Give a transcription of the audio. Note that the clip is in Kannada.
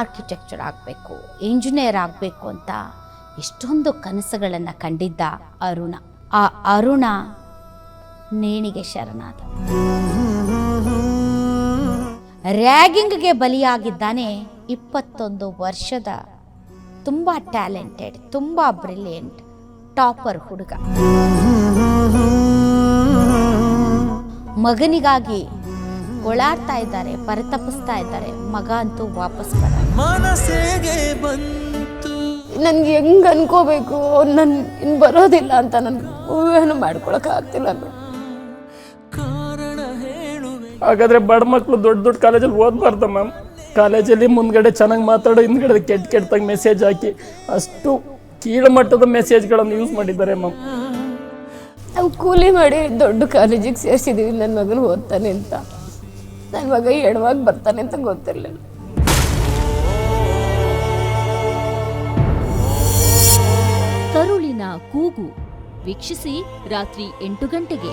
ಆರ್ಕಿಟೆಕ್ಚರ್ ಆಗಬೇಕು ಇಂಜಿನಿಯರ್ ಆಗಬೇಕು ಅಂತ ಎಷ್ಟೊಂದು ಕನಸುಗಳನ್ನು ಕಂಡಿದ್ದ ಅರುಣ. ಆ ಅರುಣ ನೇಣಿಗೆ ಶರಣಾದ. ರ್ಯಾಗಿಂಗ್ಗೆ ಬಲಿಯಾಗಿದ್ದಾನೆ ಇಪ್ಪತ್ತೊಂದು ವರ್ಷದ ತುಂಬ ಟ್ಯಾಲೆಂಟೆಡ್, ತುಂಬ ಬ್ರಿಲಿಯಂಟ್, ಟಾಪರ್ ಹುಡುಗ. ಮಗನಿಗಾಗಿ ಓಳಾಡ್ತಾ ಇದ್ದಾರೆ ಪರಿತಪಿಸ್ತಾ ಇದ್ದಾರೆ ಮಗ ಅಂತೂ ವಾಪಸ್ ಬರ ಮನಸ್ಸಿಗೆ ಬಂತು. ನನ್ಗೆ ಹೆಂಗ್ ಅನ್ಕೋಬೇಕು? ನನ್ ಇನ್ ಬರೋದಿಲ್ಲ ಅಂತ ನನ್ಗೆ ಊಹೆನೂ ಮಾಡ್ಕೊಳಕ್ ಆಗ್ತಿಲ್ಲ ಕಾರಣ ಹೇಳುವೆ. ಹಾಗಾದ್ರೆ ಬಡ ಮಕ್ಕಳು ದೊಡ್ಡ ದೊಡ್ಡ ಕಾಲೇಜಲ್ಲಿ ಓದ್ಬಾರ್ದ ಮ್ಯಾಮ್. ಕಾಲೇಜಲ್ಲಿ ಮುಂದ್ಗಡೆ ಚೆನ್ನಾಗಿ ಮಾತಾಡೋ ಹಿಂದ್ಗಡೆ ಕೆಟ್ಟ ಕೆಟ್ಟದಾಗ ಮೆಸೇಜ್ ಹಾಕಿ ಅಷ್ಟು ಕೀಳು ಮಟ್ಟದ ಮೆಸೇಜ್ಗಳನ್ನು ಯೂಸ್ ಮಾಡಿದ್ದಾರೆ ಮ್ಯಾಮ್. ನಾವು ಕೂಲಿ ಮಾಡಿ ದೊಡ್ಡ ಕಾಲೇಜಿಗೆ ಸೇರಿಸಿದೀವಿ ನನ್ನ ಮಗನು ಓದ್ತಾನೆ ಅಂತ. ನನ್ನ ಮಗ ಎಡವಾಗಿ ಬರ್ತಾನೆ ಅಂತ ಗೊತ್ತಿರಲಿಲ್ಲ. ಕರುಳಿನ ಕೂಗು ವೀಕ್ಷಿಸಿ ರಾತ್ರಿ ಎಂಟು ಗಂಟೆಗೆ.